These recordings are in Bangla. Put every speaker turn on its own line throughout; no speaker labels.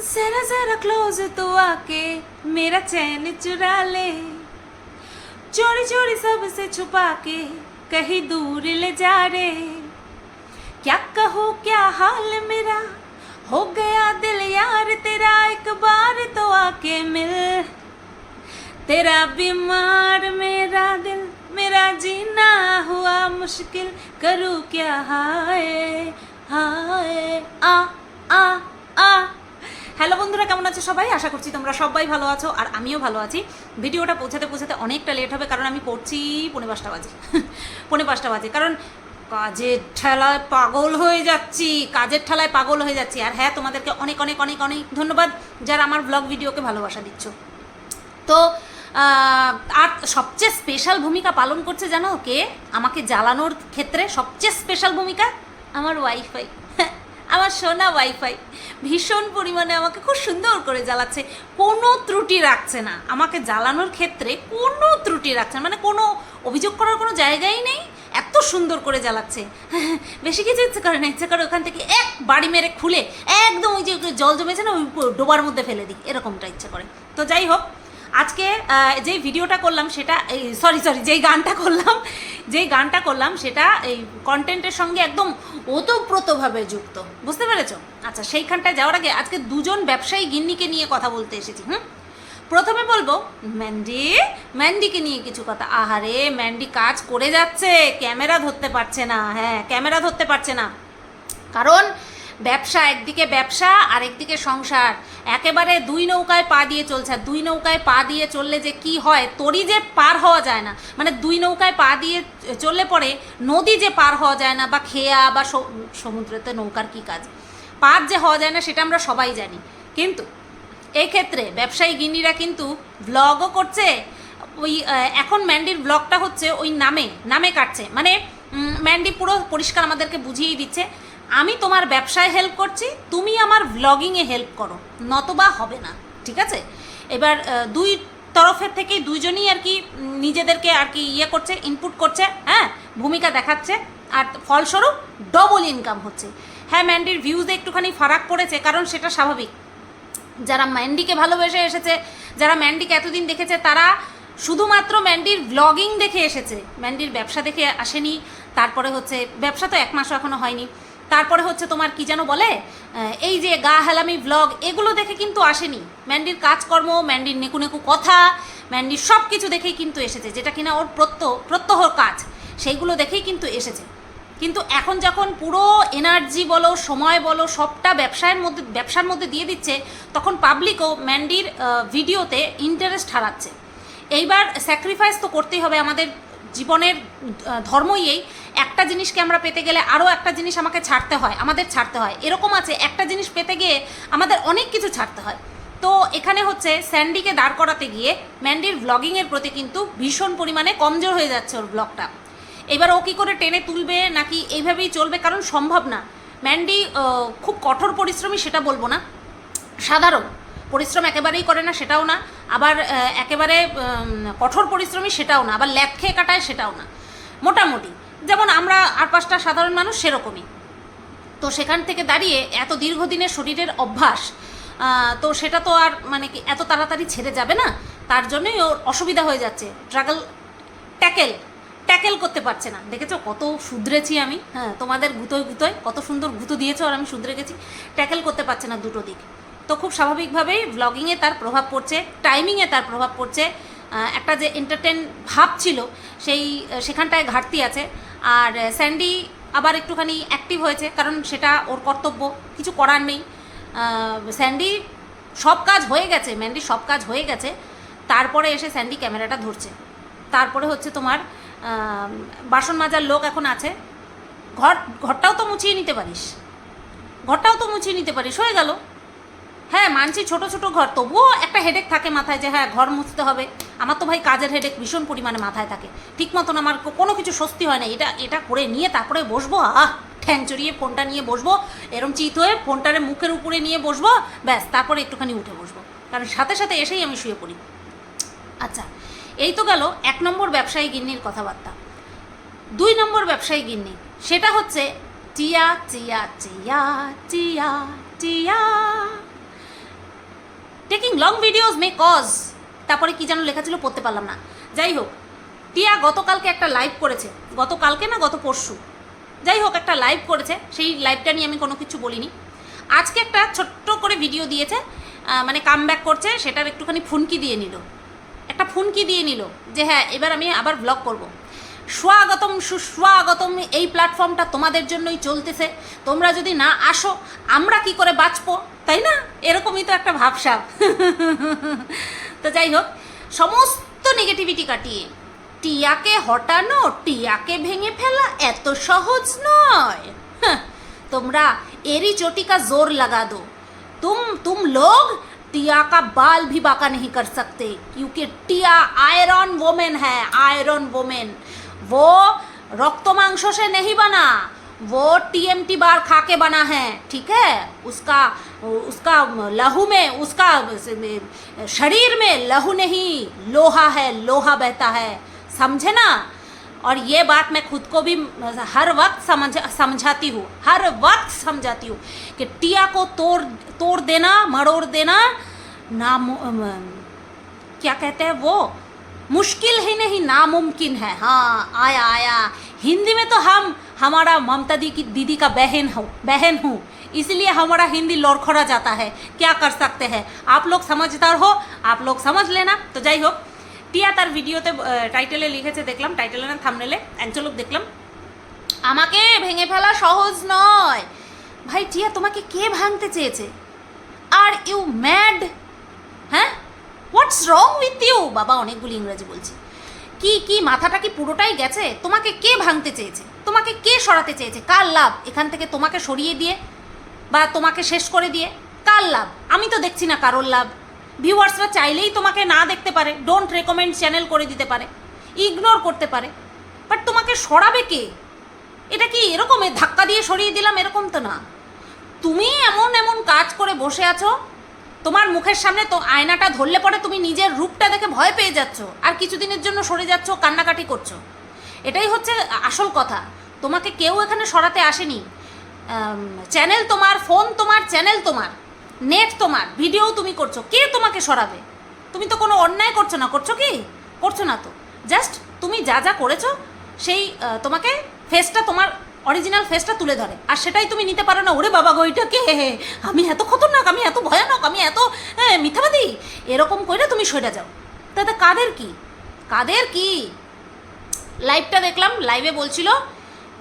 जरा जरा क्लोज तो आके मेरा चैन चुरा ले। चोरी चोरी सबसे छुपा के कहीं दूर ले जा रे। क्या कहो, क्या हाल मेरा? हो गया दिल यार, तेरा एक बार तो आके मिल। तेरा बीमार मेरा दिल, मेरा जीना हुआ मुश्किल। करूँ क्या हाय हाय, आ आ आ। হ্যালো বন্ধুরা, কেমন আছো সবাই? আশা করছি তোমরা সবাই ভালো আছো আর আমিও ভালো আছি। ভিডিওটা পৌঁছাতে পৌঁছাতে অনেকটা লেট হবে কারণ আমি পড়ছি পৌনে পাঁচটা বাজে। পৌনে পাঁচটা বাজে। কারণ কাজের ঠেলায় পাগল হয়ে যাচ্ছি, কাজের ঠেলায় পাগল হয়ে যাচ্ছি। আর হ্যাঁ তোমাদেরকে অনেক অনেক অনেক অনেক ধন্যবাদ যারা আমার ব্লগ ভিডিওকে ভালোবাসা দিচ্ছ। তো আর সবচেয়ে স্পেশাল ভূমিকা পালন করছে জানো কে? আমাকে জ্বালানোর ক্ষেত্রে সবচেয়ে স্পেশাল ভূমিকা আমার ওয়াইফাই আমার সোনা ওয়াইফাই ভীষণ পরিমাণে আমাকে খুব সুন্দর করে জ্বালাচ্ছে। কোনো ত্রুটি রাখছে না। আমাকে জ্বালানোর ক্ষেত্রে কোনো ত্রুটি রাখছে না। মানে কোনো অভিযোগ করার কোনো জায়গাই নেই। এত সুন্দর করে জ্বালাচ্ছে। বেশি কিছু ইচ্ছে করে না। ইচ্ছে করে ওখান থেকে এক বাড়ি মেরে খুলে একদম ওই যে জল জমেছে না, ওই ডোবার মধ্যে ফেলে দিই। এরকমটা ইচ্ছে করে। তো যাই হোক আজকে যেই ভিডিওটা করলাম সেটা, এই সরি সরি যেই গানটা করলাম, যেই গানটা করলাম সেটা এই কন্টেন্টের সঙ্গে একদম ওতপ্রোতভাবে যুক্ত। বুঝতে পেরেছ? আচ্ছা সেইখানটায় যাওয়ার আগে আজকে দুজন ব্যবসায়ী গিন্নিকে নিয়ে কথা বলতে এসেছি, হুম? প্রথমে বলব, ম্যান্ডি, ম্যান্ডিকে নিয়ে কিছু কথা। আহারে, ম্যান্ডি কাজ করে যাচ্ছে, ক্যামেরা ধরতে পারছে না হ্যাঁ ক্যামেরা ধরতে পারছে না। কারণ ব্যবসা, একদিকে ব্যবসা আর একদিকে সংসার। একেবারে দুই নৌকায় পা দিয়ে চলছে। আর দুই নৌকায় পা দিয়ে চললে যে কি হয়, তরি যে পার হওয়া যায় না। মানে দুই নৌকায় পা দিয়ে চললে পরে নদী যে পার হওয়া যায় না, বা খেয়া, বা সম- সমুদ্রেতে নৌকার কি কাজ? পার যে হওয়া যায় না, সেটা আমরা সবাই জানি। কিন্তু এই ক্ষেত্রে ব্যবসায়ী গিন্নিরা কিন্তু ব্লগও করছে। ওই এখন ম্যান্ডির ব্লগটা হচ্ছে ওই নামে নামে কাটছে। মানে ম্যান্ডি পুরো পরিষ্কার আমাদেরকে বুঝিয়ে দিচ্ছে। আমি তোমার ব্যবসায় হেল্প করছি, তুমি আমার ব্লগিংয়ে হেল্প করো। নতবা হবে না, ঠিক আছে? এবার দুই তরফের থেকেই দুইজনই আর কি নিজেদেরকে আর কি ইয়ে করছে ইনপুট করছে হ্যাঁ? ভূমিকা দেখাচ্ছে, আর ফলস্বরূপ ডবল ইনকাম হচ্ছে। হ্যাঁ ম্যান্ডির ভিউজে একটুখানি ফারাক পড়েছে, কারণ সেটা স্বাভাবিক। যারা ম্যান্ডিকে ভালোবেসে এসেছে, যারা ম্যান্ডিকে এতদিন দেখেছে, তারা শুধুমাত্র ম্যান্ডির ব্লগিং দেখে এসেছে। ম্যান্ডির ব্যবসা দেখে আসেনি, তারপরে হচ্ছে, ব্যবসা তো এক মাসও এখনও হয়নি। তারপরে হচ্ছে তোমার কি যেন বলে এই যে গা হেলামি ব্লগ এগুলো দেখে কিন্তু আসেনি। ম্যান্ডির কাজকর্ম, ম্যান্ডির নেকু নেকু কথা, ম্যান্ডির সব কিছু দেখেই কিন্তু এসেছে, যেটা কিনা ওর প্রত্য, প্রত্যহ কাজ, সেইগুলো দেখেই কিন্তু এসেছে। কিন্তু এখন যখন পুরো এনার্জি বলো, সময় বলো, সবটা ব্যবসায়ের মধ্যে, ব্যবসার মধ্যে দিয়ে দিচ্ছে, তখন পাবলিকও ম্যান্ডির ভিডিওতে ইন্টারেস্ট হারাচ্ছে। এইবার স্যাক্রিফাইস তো করতেই হবে আমাদের জীবনের ধর্মই এই। একটা জিনিসকে আমরা পেতে গেলে আরও একটা জিনিস আমাকে ছাড়তে হয়, আমাদের ছাড়তে হয়। এরকম আছে, একটা জিনিস পেতে গিয়ে আমাদের অনেক কিছু ছাড়তে হয়। তো এখানে হচ্ছে স্যান্ডিকে দাঁড় করাতে গিয়ে ম্যান্ডির ব্লগিংয়ের প্রতি কিন্তু ভীষণ পরিমাণে কমজোর হয়ে যাচ্ছে ওর ব্লগটা এবার ও কী করে টেনে তুলবে নাকি এইভাবেই চলবে কারণ সম্ভব না। ম্যান্ডি খুব কঠোর পরিশ্রমী সেটা বলব না। সাধারণ। পরিশ্রম একেবারেই করে না, সেটাও না। আবার একেবারে কঠোর পরিশ্রমী সেটাও না। আবার ল্যাদ খেয়ে কাটায় সেটাও না। মোটামুটি। যেমন আমরা আর পাঁচটা সাধারণ মানুষ সেরকমই। তো সেখান থেকে দাঁড়িয়ে এত দীর্ঘদিনের শরীরের অভ্যাস তো সেটা তো আর মানে কি, এত তাড়াতাড়ি ছেড়ে যাবে না? তার জন্যই ওর অসুবিধা হয়ে যাচ্ছে। ট্রাগল, ট্যাকেল ট্যাকেল করতে পারছে না। দেখেছ? কত শুধরেছি আমি। হ্যাঁ তোমাদের গুতোয় গুতোয় কত সুন্দর গুঁতো দিয়েছ আর আমি শুধরে গেছি। ট্যাকেল করতে পারছে না দুটো দিক। তো খুব স্বাভাবিকভাবেই ব্লগিংয়ে তার প্রভাব পড়ছে টাইমিংয়ে তার প্রভাব পড়ছে। একটা যে এন্টারটেন ভাব ছিল, সেই সেখানটায় ঘাটতি আছে। আর স্যান্ডি আবার একটুখানি অ্যাক্টিভ হয়েছে, কারণ সেটা ওর কর্তব্য, কিছু করার নেই। স্যান্ডি সব কাজ হয়ে গেছে ম্যান্ডি সব কাজ হয়ে গেছে। তারপরে এসে স্যান্ডি ক্যামেরাটা ধরছে। তারপরে হচ্ছে তোমার বাসন মাজার লোক এখন আছে। ঘর, ঘরটাও তো মুছিয়ে নিতে পারিস। ঘরটাও তো মুছিয়ে নিতে পারিস, হয়ে গেল। হ্যাঁ মানছি ছোট ছোট ঘর, তবুও একটা হেডেক থাকে মাথায় যে হ্যাঁ ঘর মুছতে হবে। আমার তো ভাই কাজের হেডেক ভীষণ পরিমাণে মাথায় থাকে। ঠিক মতন আমার কোনো কিছু স্বস্তি হয় না। এটা এটা করে নিয়ে তারপরে বসবো, আহ, ঠ্যাং চড়িয়ে ফোনটা নিয়ে বসবো, এরম চিত হয়ে ফোনটারে মুখের উপরে নিয়ে বসবো, ব্যাস, তারপরে একটুখানি উঠে বসবো। কারণ সাথে সাথে এসেই আমি শুয়ে পড়ি। আচ্ছা এই তো গেল এক নম্বর ব্যবসায়ী গিন্নির কথাবার্তা। দুই নম্বর ব্যবসায়ী গিন্নি, সেটা হচ্ছে টিয়া Tia Tia Tia Tia. Taking long videos may cause তারপরে কি যেন লেখা ছিল পড়তে পারলাম না। যাই হোক, টিয়া গতকালকে একটা লাইভ করেছে, গতকালকে না গত পরশু। যাই হোক, একটা লাইভ করেছে, সেই লাইভটা নিয়ে আমি কোনো কিছু বলিনি। আজকে একটা ছোট্ট করে ভিডিও দিয়েছে মানে কাম ব্যাক করছে, সেটার একটুখানি ফুনকি দিয়ে নিল। একটা ফুনকি দিয়ে নিল যে হ্যাঁ এবার আমি আবার ব্লগ করব। স্বাগতম সুস্বাগতম এই প্ল্যাটফর্মটা তোমাদের জন্যই চলতেছে তোমরা যদি না আসো আমরা কি করে বাঁচবো তাই না এরকমই তো একটা ভাবসাব তো যাই হোক সমস্ত নেগেটিভিটি কাটিয়ে টিয়াকে হটানো টিয়াকে ভেঙে ফেলা এত সহজ নয় হাহ, তোমরা एरी चोटी का जोर लगा दो तुम तुम लोग टिया का बाल भी बाका नहीं कर सकते क्योंकि टिया आयरन वोमेन है आयरन वोमेन वो रक्त मांसों से नहीं बना, वो टीएमटी बार खा के बना है, ठीक है? उसका उसका लहू में, उसका शरीर में लहू नहीं, लोहा है, लोहा बहता है, समझे ना? और ये बात मैं खुद को भी हर वक्त समझ, समझाती हूँ, हर वक्त समझाती हूँ कि टिया को तोड़ तोड़ देना, मरोड़ देना नाम क्या कहते हैं वो? मुश्किल ही नहीं नामुमकिन है हाँ आया आया हिंदी में तो हम हमारा ममता दी की दीदी का बहन हो बहन हूँ इसलिए हमारा हिंदी लड़खड़ा जाता है क्या कर सकते हैं आप लोग समझदार हो आप लोग समझ लेना तो যাই হোক টিয়া তার ভিডিওতে টাইটেলে লিখেছে দেখলাম টাইটেলে না থামনেলে একচলক দেখলাম আমাকে ভেঙে ফেলা সহজ নয় ভাই টিয়া তোমাকে কে ভাঙতে চেয়েছে আর ইউ ম্যাড হ্যাঁ হোয়াটস রং উইথ ইউ বাবা অনেকগুলি ইংরেজি বলছি। কি কি, মাথাটা কি পুরোটাই গেছে? তোমাকে কে ভাঙতে চেয়েছে? তোমাকে কে সরাতে চেয়েছে? কার লাভ? এখান থেকে তোমাকে সরিয়ে দিয়ে বা তোমাকে শেষ করে দিয়ে? কার লাভ? আমি তো দেখছি না কারোর লাভ। ভিউয়ার্সরা চাইলেই তোমাকে না দেখতে পারে। ডোন্ট রেকমেন্ড চ্যানেল করে দিতে পারে। ইগনোর করতে পারে। বাট তোমাকে সরাবে কে? এটা কি এরকম ধাক্কা দিয়ে সরিয়ে দিলাম? এরকম তো না। তুমি এমন এমন কাজ করে বসে আছো তোমার মুখের সামনে তো আয়নাটা ধরলে পরে তুমি নিজের রূপটা দেখে ভয় পেয়ে যাচ্ছ। আর কিছুদিনের জন্য সরে যাচ্ছ, কান্নাকাটি করছ। এটাই হচ্ছে আসল কথা। তোমাকে কেউ এখানে সরাতে আসেনি। চ্যানেল তোমার ফোন তোমার চ্যানেল তোমার। নেট তোমার। ভিডিও তুমি করছ। কে তোমাকে সরাবে? তুমি তো কোনো অন্যায় করছ না। করছ কি? করছ না তো। জাস্ট তুমি যা যা করেছ, সেই তোমাকে ফেসটা তোমার অরিজিনাল ফেসটা তুলে ধরে। আর সেটাই তুমি নিতে পারো না। ওরে বাবা গো এটা হে আমি এত খতরনাক আমি এত ভয়ানক আমি এত হ্যাঁ, মিথ্যাবাদী। এরকম করে তুমি সরে যাও। তাতে কাদের কি? কাদের কি? লাইভটা দেখলাম লাইভে বলছিল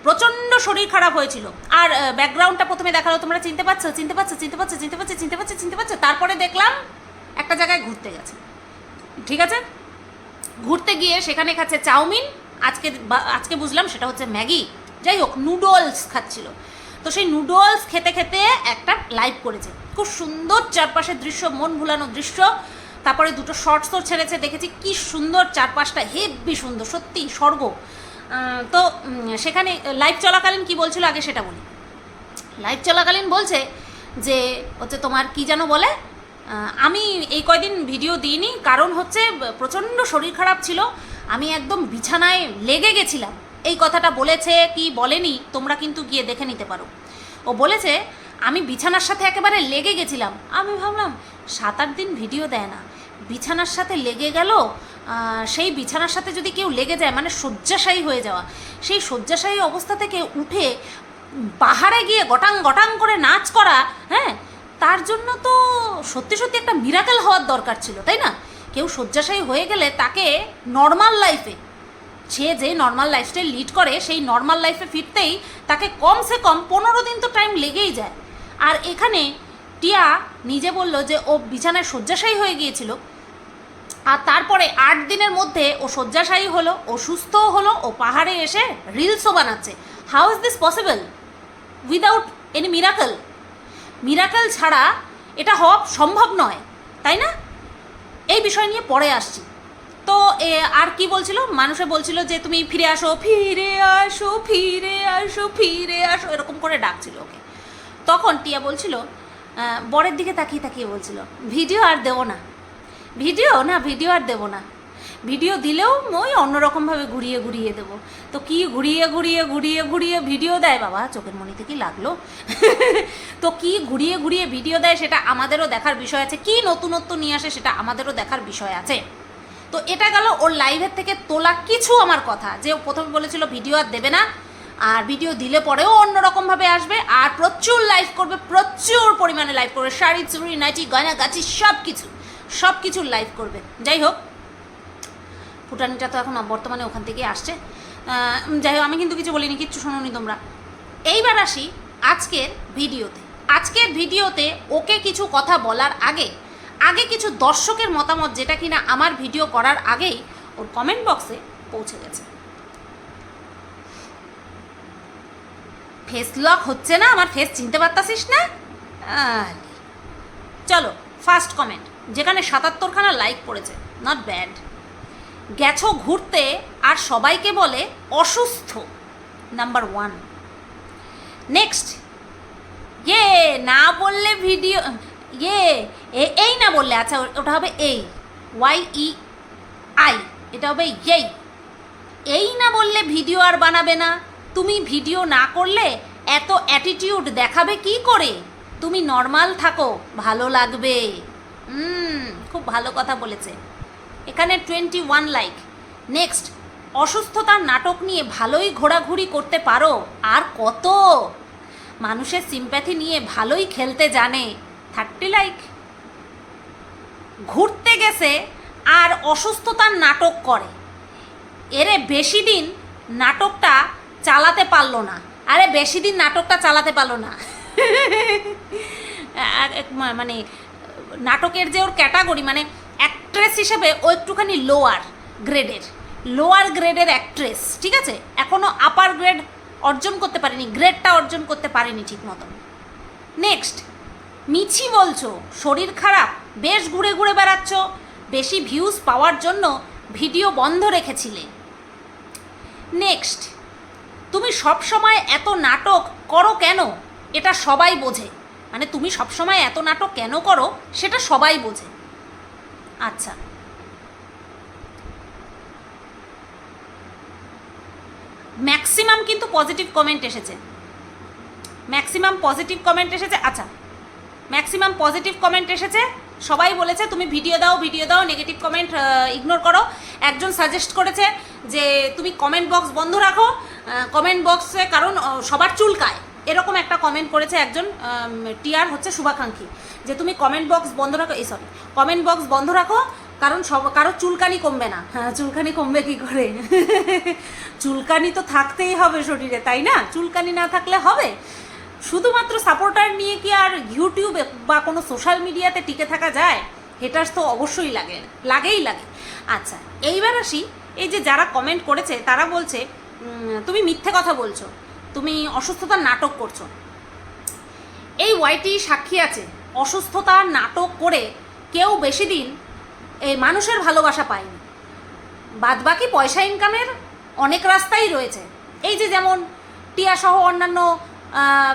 প্রচণ্ড শরীর খারাপ হয়েছিল। আর ব্যাকগ্রাউন্ডটা প্রথমে দেখাল তোমরা চিনতে পারছ? চিনতে পারছ? চিনতে পারছ? চিনতে পারছ? চিনতে পারছ? চিনতে পারছ? তারপরে দেখলাম একটা জায়গায় ঘুরতে গেছে। ঠিক আছে? ঘুরতে গিয়ে সেখানে খাচ্ছে চাউমিন। আজকে আজকে বুঝলাম সেটা হচ্ছে ম্যাগি। যাই হোক নুডলস খাচ্ছিল। তো সেই নুডলস খেতে খেতে একটা লাইভ করেছে। খুব সুন্দর চারপাশের দৃশ্য, মন ভুলানো দৃশ্য। তারপরে দুটো শর্টসও ছেড়েছে, দেখেছি কি সুন্দর চারপাশটা হেব্বি সুন্দর, সত্যি স্বর্গ। তো সেখানে লাইভ চলাকালীন কি বলছিল আগে সেটা বলি। লাইভ চলাকালীন বলছে যে, হচ্ছে তোমার কি যেন বলে আমি এই কয়দিন ভিডিও দিইনি, কারণ হচ্ছে প্রচণ্ড শরীর খারাপ ছিল। আমি একদম বিছানায় লেগে গেছিলাম। এই কথাটা বলেছে কি বলেনি, তোমরা কিন্তু গিয়ে দেখে নিতে পারো। ও বলেছে, আমি বিছানার সাথে একেবারে লেগে গেছিলাম। আমি ভাবলাম, সাত আট দিন ভিডিও দেয় না। বিছানার সাথে লেগে গেল সেই বিছানার সাথে যদি কেউ লেগে যায় মানে শয্যাশায়ী হয়ে যাওয়া। সেই শয্যাশায়ী অবস্থা থেকে উঠে পাহাড়ে গিয়ে গটাং গটাং করে নাচ করা হ্যাঁ তার জন্য তো সত্যি সত্যি একটা মিরাকেল হওয়ার দরকার ছিল, তাই না? কেউ শয্যাশায়ী হয়ে গেলে তাকে নর্মাল লাইফে সে যে নর্মাল লাইফস্টাইল লিড করে, সেই নর্মাল লাইফে ফিরতেই তাকে কমসে কম পনেরো দিন তো টাইম লেগেই যায়। আর এখানে টিয়া নিজে বলল যে, ও বিছানায় শয্যাশায়ী হয়ে গিয়েছিল। আর তারপরে আট দিনের মধ্যে ও শয্যাশায়ী হলো, ও সুস্থও হলো, ও পাহাড়ে এসে রিলসও বানাচ্ছে। How is this possible without any miracle miracle ছাড়া এটা হওয়া সম্ভব নয়, তাই না? এই বিষয় নিয়ে পরে আসছি। তো আর কি বলছিল? মানুষে বলছিল যে, তুমি ফিরে আসো। ফিরে আসো ফিরে আসো ফিরে আসো। এরকম করে ডাকছিল ওকে। তখন টিয়া বলছিল বরের দিকে তাকিয়ে তাকিয়ে বলছিল, ভিডিও আর দেবো না। ভিডিও না, ভিডিও আর দেবো না। ভিডিও দিলেও ওই অন্যরকমভাবে ঘুরিয়ে ঘুরিয়ে দেবো। তো কি ঘুরিয়ে ঘুরিয়ে ঘুরিয়ে ঘুরিয়ে ভিডিও দেয় বাবা? চোখের মনিতে কি লাগল। তো কি ঘুরিয়ে ঘুরিয়ে ভিডিও দেয় সেটা আমাদেরও দেখার বিষয় আছে। কি নতুনত্ব নিয়ে আসে সেটা আমাদেরও দেখার বিষয় আছে। তো এটা গেল ওর লাইভের থেকে তোলা কিছু আমার কথা, যে প্রথমে বলেছিল ভিডিও আর দেবে না, আর ভিডিও দিলে পরেও অন্যরকমভাবে আসবে, আর প্রচুর লাইভ করবে, প্রচুর পরিমাণে লাইভ করবে, শাড়ি, চুড়ি, নাইটি, গয়না গাছি সব কিছু সব কিছুর লাইভ করবে। যাই হোক, ফুটানিটা তো এখন বর্তমানে ওখান থেকেই আসছে। যাই হোক, আমি কিন্তু কিছু বলিনি, কিচ্ছু শোনোনি তোমরা। এইবার আসি আজকের ভিডিওতে। আজকের ভিডিওতে ওকে কিছু কথা বলার আগে আগে কিছু দর্শকের মতামত যেটা কিনা আমার ভিডিও করার আগেই ওর কমেন্ট বক্সে পৌঁছে গেছে। ফেস লক হচ্ছে না, আমার ফেস চিনতে পারতাছিস না? চলো ফার্স্ট কমেন্ট যেখানে সাতাত্তরখানা লাইক পড়েছে নট ব্যাড গেছো ঘুরতে আর সবাইকে বলে অসুস্থ নাম্বার ওয়ান নেক্সট ইয়ে না বললে ভিডিও ইয়ে এই না বললে। আচ্ছা ওটা হবে এই। ওয়াই ই আই এটা হবে এই। এই না বললে ভিডিও আর বানাবে না। তুমি ভিডিও না করলে এত অ্যাটিটিউড দেখাবে কি করে? তুমি নর্মাল থাকো, ভালো লাগবে। খুব ভালো কথা বলেছে। এখানে টোয়েন্টি ওয়ান লাইক নেক্সট অসুস্থতার নাটক নিয়ে ভালোই ঘোরাঘুরি করতে পারো। আর কত? মানুষের সিম্প্যাথি নিয়ে ভালোই খেলতে জানে। Thirty like. ঘুরতে গেছে আর অসুস্থতার নাটক করে। এরে বেশি দিন নাটকটা চালাতে পারল না। আরে বেশি দিন নাটকটা চালাতে পারল না। মানে নাটকের যে ওর ক্যাটাগরি মানে অ্যাক্ট্রেস হিসেবে ও একটুখানি লোয়ার গ্রেডের লোয়ার গ্রেডের অ্যাক্ট্রেস ঠিক আছে? এখনও আপার গ্রেড অর্জন করতে পারেনি গ্রেডটা অর্জন করতে পারেনি ঠিক মতন। নেক্সট মিছি বলছো, শরীর খারাপ, বেশ ঘুরে ঘুরে বেড়াচ্ছ, বেশি ভিউজ পাওয়ার জন্য ভিডিও বন্ধ রেখেছিলে। নেক্সট তুমি সব সময় এত নাটক করো কেন? এটা সবাই বোঝে। মানে তুমি সব সময় এত নাটক কেন করো? সেটা সবাই বোঝে। আচ্ছা। ম্যাক্সিমাম কিন্তু পজিটিভ কমেন্ট এসেছে। ম্যাক্সিমাম পজিটিভ কমেন্ট এসেছে। আচ্ছা। ম্যাক্সিমাম পজিটিভ কমেন্ট এসেছে। সবাই বলেছে, তুমি ভিডিও দাও ভিডিও দাও নেগেটিভ কমেন্ট ইগনোর করো। একজন সাজেস্ট করেছে যে, তুমি কমেন্ট বক্স বন্ধ রাখো। কমেন্ট বক্সে কারণ সবার চুলকায়। এরকম একটা কমেন্ট করেছে একজন টিয়ার হচ্ছে শুভাকাঙ্ক্ষী। যে, তুমি কমেন্ট বক্স বন্ধ রাখো, এই সরি কমেন্ট বক্স বন্ধ রাখো, কারণ সব, কারও চুলকানি কমবে না। হ্যাঁ চুলকানি কমবে কি করে? চুলকানি তো থাকতেই হবে শরীরে, তাই না? চুলকানি না থাকলে হবে? শুধুমাত্র সাপোর্টার নিয়ে কি আর ইউটিউবে বা কোনো সোশ্যাল মিডিয়াতে টিকে থাকা যায়? হেটার্স তো অবশ্যই লাগে, লাগেই লাগে। আচ্ছা এইবার আসি, এই যে যারা কমেন্ট করেছে, তারা বলছে তুমি মিথ্যে কথা বলছো, তুমি অসুস্থতার নাটক করছ। এই ওয়াইটি সাক্ষী আছে অসুস্থতার নাটক করে কেউ বেশি দিন এই মানুষের ভালোবাসা পায়নি। বাদবাকি পয়সা ইনকামের অনেক রাস্তাই রয়েছে। এই যে যেমন টিয়া সহ অন্যান্য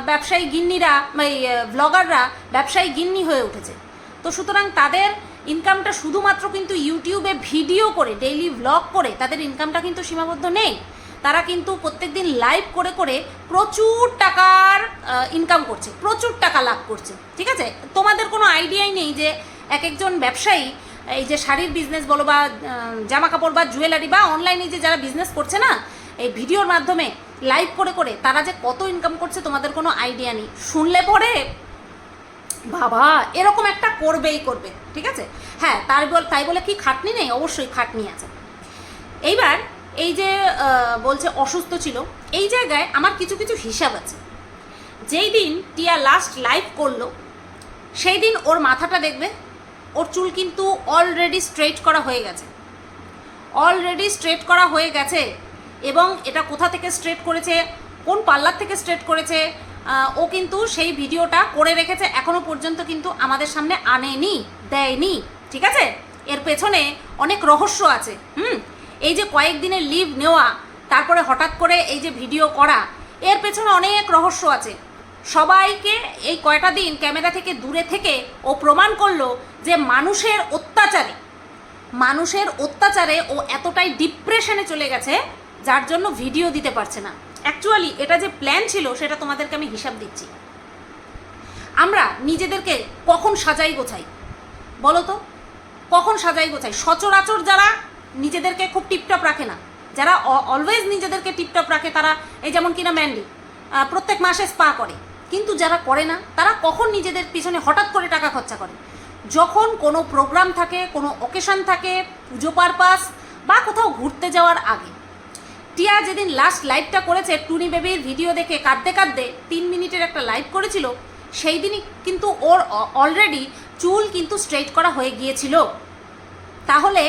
ব্যবসায়ী গিন্নিরা এই ব্লগাররা ব্যবসায়ী গিন্নি হয়ে উঠেছে। তো সুতরাং তাদের ইনকামটা শুধুমাত্র কিন্তু ইউটিউবে ভিডিও করে ডেইলি ব্লগ করে, তাদের ইনকামটা কিন্তু সীমাবদ্ধ নেই। তারা কিন্তু প্রত্যেক দিন লাইভ করে করে প্রচুর টাকার ইনকাম করছে, প্রচুর টাকা লাভ করছে, ঠিক আছে? তোমাদের কোনো আইডিয়াই নেই যে এক একজন ব্যবসায়ী, এই যে শাড়ির বিজনেস বলো বা জামা কাপড় বা জুয়েলারি বা অনলাইনে যে যারা বিজনেস করছে না, এই ভিডিওর মাধ্যমে লাইভ করে করে তারা যে কত ইনকাম করছে তোমাদের কোনো আইডিয়া নেই। শুনলে পরে বাবা, এরকম একটা করবেই করবে, ঠিক আছে? হ্যাঁ তার বল, তাই বলে কি খাটনি নেই? অবশ্যই খাটনি আছে। এইবার এই যে বলছে অসুস্থ ছিল, এই জায়গায় আমার কিছু কিছু হিসাব আছে। যেই দিন টিয়া লাস্ট লাইভ করল, সেই দিন ওর মাথাটা দেখবে, ওর চুল কিন্তু অলরেডি স্ট্রেট করা হয়ে গেছে। অলরেডি স্ট্রেট করা হয়ে গেছে। এবং এটা কোথা থেকে স্ট্রেট করেছে, কোন পার্লার থেকে স্ট্রেট করেছে ও কিন্তু সেই ভিডিওটা করে রেখেছে, এখনও পর্যন্ত কিন্তু আমাদের সামনে আনেনি, দেয়নি, ঠিক আছে? এর পেছনে অনেক রহস্য আছে, হুম? এই যে কয়েকদিনের লিভ নেওয়া, তারপরে হঠাৎ করে এই যে ভিডিও করা, এর পেছনে অনেক রহস্য আছে। সবাইকে এই কয়টা দিন ক্যামেরা থেকে দূরে থেকে ও প্রমাণ করল যে মানুষের অত্যাচারে মানুষের অত্যাচারে ও এতটাই ডিপ্রেশনে চলে গেছে যার জন্য ভিডিও দিতে পারছে না। অ্যাকচুয়ালি এটা যে প্ল্যান ছিল, সেটা তোমাদেরকে আমি হিসাব দিচ্ছি। আমরা নিজেদেরকে কখন সাজাই গোছাই? বলো তো, কখন সাজাই গোছাই? সচরাচর যারা নিজেদেরকে খুব টিপটপ রাখে না, যারা অলওয়েজ নিজেদেরকে টিপটপ রাখে, তারা এই যেমন কিনা ম্যান্ডি প্রত্যেক মাসে স্পা করে। কিন্তু যারা করে না, তারা কখন নিজেদের পিছনে হঠাৎ করে টাকা খরচা করে? যখন কোনো প্রোগ্রাম থাকে, কোনো অকেশন থাকে, পুজো পারপাস বা কোথাও ঘুরতে যাওয়ার আগে। টিয়া যেদিন লাস্ট লাইভটা করেছে, টুনি বেবির ভিডিও দেখে কাঁদতে কাঁদতে তিন মিনিটের একটা লাইভ করেছিল সেই দিনই কিন্তু ওর অলরেডি চুল কিন্তু স্ট্রেট করা হয়ে গিয়েছিল। তাহলে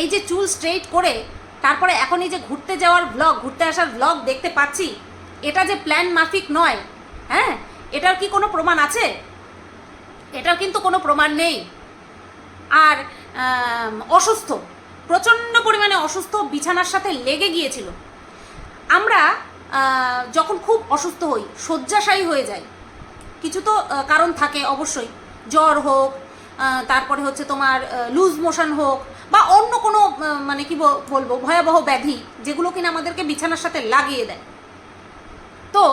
এই যে চুল স্ট্রেট করে, তারপরে এখন এই যে ঘুরতে যাওয়ার ব্লগ ঘুরতে আসার ব্লগ দেখতে পাচ্ছি, এটা যে প্ল্যান মাফিক নয় হ্যাঁ? এটার কি কোনো প্রমাণ আছে? এটার কিন্তু কোনো প্রমাণ নেই। আর অসুস্থ। প্রচণ্ড পরিমাণে অসুস্থ, বিছানার সাথে লেগে গিয়েছিল। আমরা যখন খুব অসুস্থ হই, শয্যাশায়ী হয়ে যাই। কিছু তো কারণ থাকে অবশ্যই। জ্বর হোক তারপরে হচ্ছে তোমার লুজ মোশন হোক, বা অন্য কোনো মানে কি বলব, ভয়াবহ ব্যাধি, যেগুলো কিনা আমাদেরকে বিছানার সাথে লাগিয়ে দেয়। তো,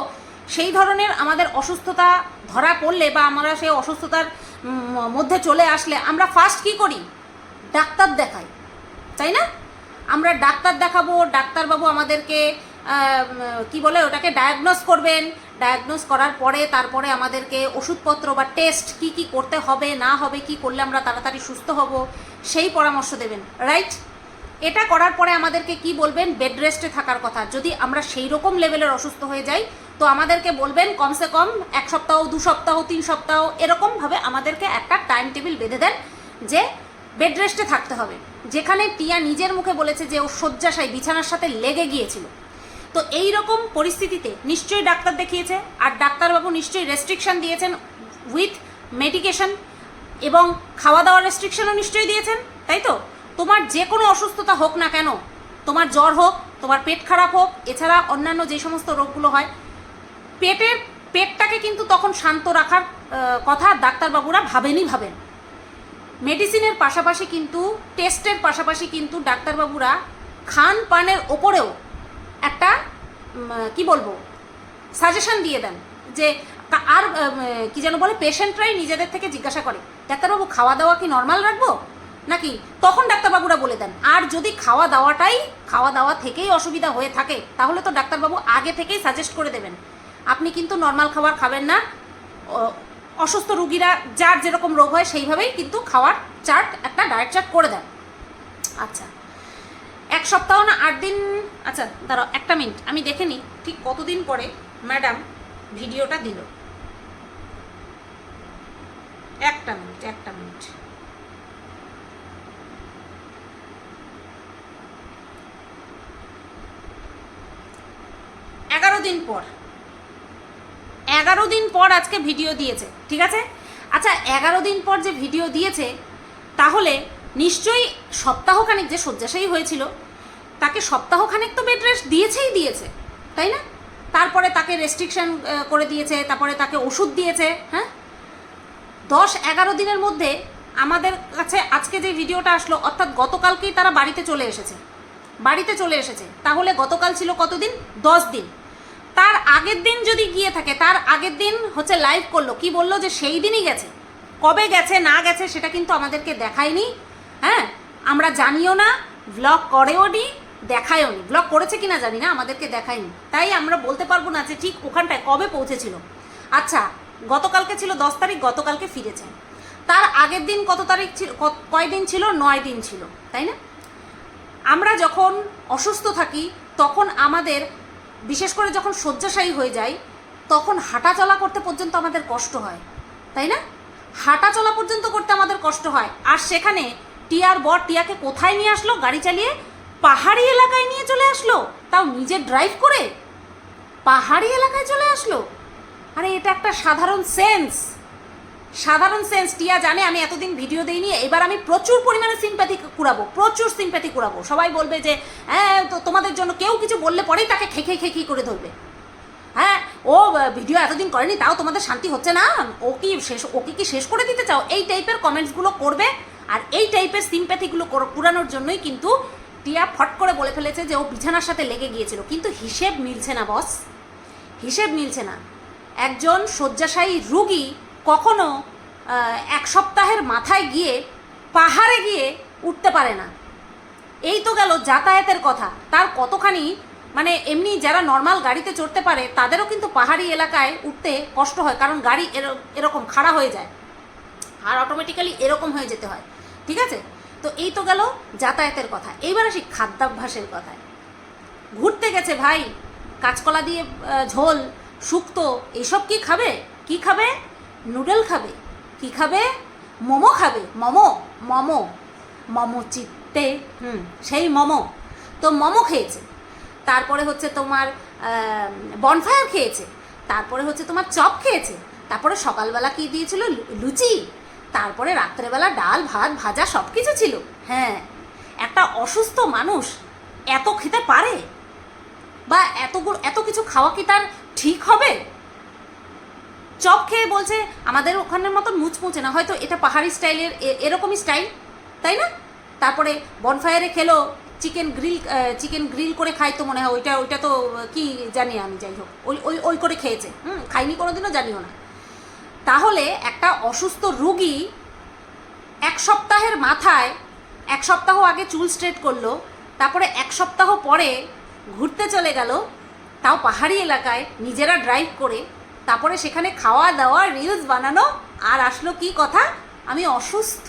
সেই ধরনের আমাদের অসুস্থতা ধরা পড়লে বা আমরা সেই অসুস্থতার মধ্যে চলে আসলে আমরা ফার্স্ট কি করি? ডাক্তার দেখাই। তাই না? আমরা ডাক্তার দেখাবো ডাক্তারবাবু আমাদেরকে আম, কি বলে ওটাকে ডায়াগনোস করবেন। ডায়াগনোস করার পরে তারপরে আমাদেরকে ওষুধপত্র বা টেস্ট কি কি করতে হবে না হবে কি করলে আমরা তাড়াতাড়ি সুস্থ হব সেই পরামর্শ দেবেন। রাইট এটা করার পরে আমাদেরকে কি বলবেন? বেড রেস্টে থাকার কথা। যদি আমরা সেই রকম লেভেলের অসুস্থ হয়ে যাই তো আমাদেরকে বলবেন কমসে কম এক সপ্তাহ দু সপ্তাহ তিন সপ্তাহ এরকমভাবে আমাদেরকে একটা টাইম টেবিল বেঁধে দেন যে বেড রেস্টে থাকতে হবে। যেখানে টিয়া নিজের মুখে বলেছে যে ও শয্যাশায়ী বিছানার সাথে লেগে গিয়েছিল। তো এই রকম পরিস্থিতিতে নিশ্চয়ই ডাক্তার দেখিয়েছে, আর ডাক্তারবাবু নিশ্চয়ই রেস্ট্রিকশন দিয়েছেন উইথ মেডিকেশন এবং খাওয়া দাওয়ার রেস্ট্রিকশনও নিশ্চয়ই দিয়েছেন, তাই তো? তোমার যে কোনো অসুস্থতা হোক না কেন, তোমার জ্বর হোক, তোমার পেট খারাপ হোক, এছাড়া অন্যান্য যে সমস্ত রোগগুলো হয় পেটের পেটটাকে কিন্তু তখন শান্ত রাখার কথা ডাক্তারবাবুরা ভাবেনই ভাবেন। মেডিসিনের পাশাপাশি কিন্তু, টেস্টের পাশাপাশি কিন্তু ডাক্তারবাবুরা খান পানের ওপরেও একটা কি বলব সাজেশন দিয়ে দেন যে আর কি যেন বলে পেশেন্টরাই নিজেদের থেকে জিজ্ঞাসা করে, ডাক্তারবাবু, খাওয়া দাওয়া কি নর্মাল রাখব? নাকি তখন ডাক্তারবাবুরা বলে দেন, আর যদি খাওয়া দাওয়াটাই, খাওয়া দাওয়া থেকেই অসুবিধা হয়ে থাকে, তাহলে তো ডাক্তারবাবু আগে থেকেই সাজেস্ট করে দেবেন। আপনি কিন্তু নর্মাল খাবার খাবেন না অসুস্থ রুগীরা যার যেরকম রোগ হয় সেইভাবেই কিন্তু খাওয়ার চার্ট একটা ডায়েট চার্ট করে দেন। আচ্ছা এক সপ্তাহ না আট দিন আচ্ছা দাঁড়াও একটা মিনিট, আমি দেখে নিই ঠিক কতদিন পরে ম্যাডাম ভিডিওটা দিল। একটা মিনিট একটা মিনিট। এগারো দিন পর। এগারো দিন পর আজকে ভিডিও দিয়েছে, ঠিক আছে? আচ্ছা এগারো দিন পর যে ভিডিও দিয়েছে, তাহলে নিশ্চয়ই সপ্তাহখানেক যে শয্যাশায়ী হয়েছিল, তাকে সপ্তাহখানেক তো বেড রেস্ট দিয়েছেই দিয়েছে, তাই না? তারপরে তাকে রেস্ট্রিকশন করে দিয়েছে, তারপরে তাকে ওষুধ দিয়েছে হ্যাঁ? দশ, এগারো দিনের মধ্যে আমাদের কাছে আজকে যে ভিডিওটা আসলো, অর্থাৎ গতকালকেই তারা বাড়িতে চলে এসেছে, বাড়িতে চলে এসেছে। তাহলে গতকাল ছিল কতদিন? দশ দিন। তার আগের দিন যদি গিয়ে থাকে, তার আগের দিন হচ্ছে লাইভ করল। কি বলল যে সেই দিনই গেছে। কবে গেছে, না গেছে, সেটা কিন্তু আমাদেরকে দেখায়নি। হ্যাঁ? আমরা জানিও না ব্লগ করেও নি, দেখায়ও নি। ব্লগ করেছে কিনা জানি না, আমাদেরকে দেখায়নি। তাই আমরা বলতে পারব না যে ঠিক ওখানটায় কবে পৌঁছেছিল। আচ্ছা গতকালকে ছিল দশ তারিখ, গতকালকে ফিরেছে। তার আগের দিন কত তারিখ ছিল কয় দিন ছিল? নয় দিন ছিল। তাই না? আমরা যখন অসুস্থ থাকি, তখন আমাদের বিশেষ করে যখন শয্যাশায়ী হয়ে যাই, তখন হাঁটা চলা করতে পর্যন্ত আমাদের কষ্ট হয়, তাই না? হাঁটা চলা পর্যন্ত করতে আমাদের কষ্ট হয়। আর সেখানে টিয়ার বর টিয়াকে কোথায় নিয়ে আসলো? গাড়ি চালিয়ে পাহাড়ি এলাকায় নিয়ে চলে আসলো? তাও নিজে ড্রাইভ করে পাহাড়ি এলাকায় চলে আসলো? আরে এটা একটা সাধারণ সেন্স। সাধারণ সেন্স টিয়া জানে আমি এতদিন ভিডিও দিইনি, এবার আমি প্রচুর পরিমাণে সিম্প্যাথি কুড়াবো, প্রচুর সিম্প্যাথি কুড়াবো। সবাই বলবে যে হ্যাঁ তো তোমাদের জন্য কেউ কিছু বললে পরেই তাকে খেখে খেখি করে ধরবে। হ্যাঁ ও ভিডিও এতদিন করেনি, তাও তোমাদের শান্তি হচ্ছে না? ও কি শেষ, ওকে কি শেষ করে দিতে চাও? এই টাইপের কমেন্টসগুলো করবে,
আর এই টাইপের সিম্প্যাথিগুলো কুড়ানোর জন্যই কিন্তু টিয়া ফট করে বলে ফেলেছে যে ও বিছানার সাথে লেগে গিয়েছিল। কিন্তু হিসেব মিলছে না বস হিসেব মিলছে না। একজন শয্যাশায়ী রুগী কখনো এক সপ্তাহের মাথায় গিয়ে, পাহাড়ে গিয়ে উঠতে পারে না। এই তো গেল যাতায়াতের কথা। তার কতখানি মানে এমনি যারা নর্মাল গাড়িতে চড়তে পারে, তাদেরও কিন্তু পাহাড়ি এলাকায় উঠতে কষ্ট হয়, কারণ গাড়ি এর- এরকম খাড়া হয়ে যায়। আর অটোমেটিক্যালি এরকম হয়ে যেতে হয়। ঠিক আছে? তো এই তো গেল যাতায়াতের কথা। এইবার আসি খাদ্যাভ্যাসের কথায়। ঘুরতে গেছে ভাই, কাঁচকলা দিয়ে ঝোল, শুক্তো এইসব কি খাবে? কি খাবে? নুডল খাবে? কি খাবে? মোমো খাবে? মোমো মোমো মোমো চিত্তে হুম, সেই মোমো। তো মোমো খেয়েছে। তারপরে হচ্ছে তোমার বনফায়ার খেয়েছে। তারপরে হচ্ছে তোমার চপ খেয়েছে। তারপরে সকালবেলা কি দিয়েছিল? লুচি। তারপরে রাত্রেবেলা ডাল, ভাত, ভাজা সব কিছু ছিল। হ্যাঁ একটা অসুস্থ মানুষ এত খেতে পারে? বা এতগুলো, এত কিছু খাওয়া কি তার ঠিক হবে? চপ খেয়ে বলছে, আমাদের ওখানের মতন মুচমুচে না। হয়তো এটা পাহাড়ি স্টাইলের এরকমই স্টাইল, তাই না? তারপরে বনফায়ারে খেলো চিকেন গ্রিল চিকেন গ্রিল করে খাই তো মনে হয় ওইটা ওইটা তো, কি জানি আমি, যাই হোক, ওই ওই ওই করে খেয়েছে। হুম খাইনি কোনোদিনও, জানিও না। তাহলে একটা অসুস্থ রুগী এক সপ্তাহের মাথায়, এক সপ্তাহ আগে চুল স্ট্রেট করল, তারপরে এক সপ্তাহ পরে ঘুরতে চলে গেল, তাও পাহাড়ি এলাকায় নিজেরা ড্রাইভ করে তারপরে সেখানে খাওয়া দাওয়া রিলস বানানো, আর আসলো কি কথা? আমি অসুস্থ।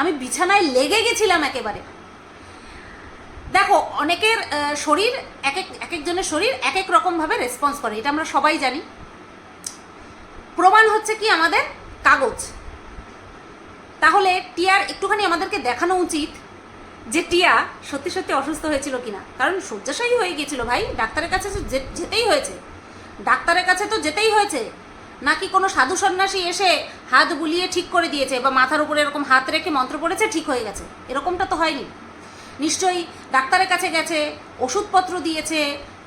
আমি বিছানায় লেগে গেছিলাম একেবারে। দেখো, অনেকের শরীর, এক এক এক একজনের শরীর এক এক রকমভাবে রেসপন্স করে, এটা আমরা সবাই জানি। প্রমাণ হচ্ছে কি আমাদের কাগজ। তাহলে টিয়ার একটুখানি আমাদেরকে দেখানো উচিত যে টিয়া সত্যি সত্যি অসুস্থ হয়েছিল কিনা। কারণ শয্যাশায়ী হয়ে গিয়েছিল ভাই, ডাক্তারের কাছে যেতেই হয়েছে। ডাক্তারের কাছে তো যেতেই হয়েছে। নাকি কোনো সাধু সন্ন্যাসী এসে হাত বুলিয়ে ঠিক করে দিয়েছে বা মাথার উপরে এরকম হাত রেখে মন্ত্র পড়েছে, ঠিক হয়ে গেছে? এরকমটা তো হয়নি। নিশ্চয়ই ডাক্তারের কাছে গেছে, ওষুধপত্র দিয়েছে,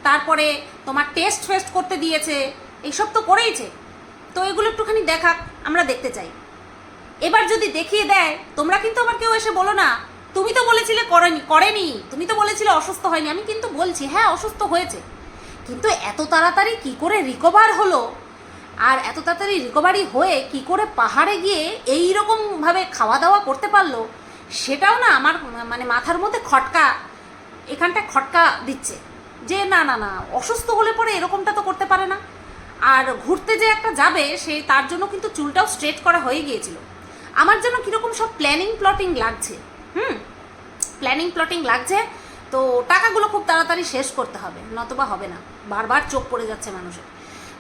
তারপরে তোমার টেস্ট ফেস্ট করতে দিয়েছে, এইসব তো করেইছে। তো এগুলো একটুখানি দেখাক আমরা দেখতে চাই। এবার যদি দেখিয়ে দেয়, তোমরা কিন্তু আবার কেউ এসে বলো না, তুমি তো বলেছিলে করেনি করেনি, তুমি তো বলেছিলে অসুস্থ হয়নি। আমি কিন্তু বলছি হ্যাঁ অসুস্থ হয়েছে। কিন্তু এত তাড়াতাড়ি কি করে রিকভার হলো? আর এত তাড়াতাড়ি রিকভারি হয়ে কি করে পাহাড়ে গিয়ে এই রকমভাবে খাওয়া দাওয়া করতে পারল, সেটাও না আমার মানে মাথার মধ্যে খটকা, এখানটা খটকা দিচ্ছে। যে না না না, অসুস্থ হলে পরে এরকমটা তো করতে পারে না। আর ঘুরতে যে একটা যাবে, সে তার জন্য কিন্তু চুলটাও স্ট্রেট করা হয়ে গিয়েছিল। আমার যেন কীরকম সব প্ল্যানিং প্লটিং লাগছে। হুম প্ল্যানিং প্লটিং লাগছে। তো টাকাগুলো খুব তাড়াতাড়ি শেষ করতে হবে, নতবা হবে না। বারবার চোখ পড়ে যাচ্ছে মানুষের।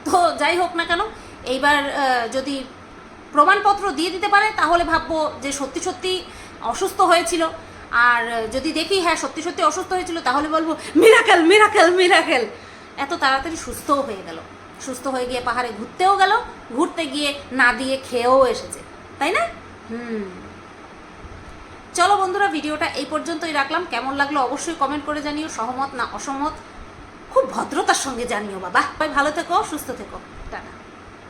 তো যাই হোক না কেন, এইবার যদি প্রমাণপত্র দিয়ে দিতে পারে, তাহলে ভাববো যে সত্যি সত্যি অসুস্থ হয়েছিল। আর যদি দেখি হ্যাঁ সত্যি সত্যি অসুস্থ হয়েছিল, তাহলে বলব মিরাকেল মিরাকেল মিরাকেল এত তাড়াতাড়ি সুস্থও হয়ে গেল। সুস্থ হয়ে গিয়ে পাহাড়ে ঘুরতেও গেল, ঘুরতে গিয়ে না দিয়ে খেয়েও এসেছে। তাই না? হুম। চলো বন্ধুরা, ভিডিওটা এই পর্যন্তই রাখলাম। কেমন লাগল অবশ্যই কমেন্ট করে জানিও, সহমত না অসহমত। খুব ভদ্রতার সঙ্গে জানিও বাবা। ভালো থেকো, সুস্থ থেকো। টাটা।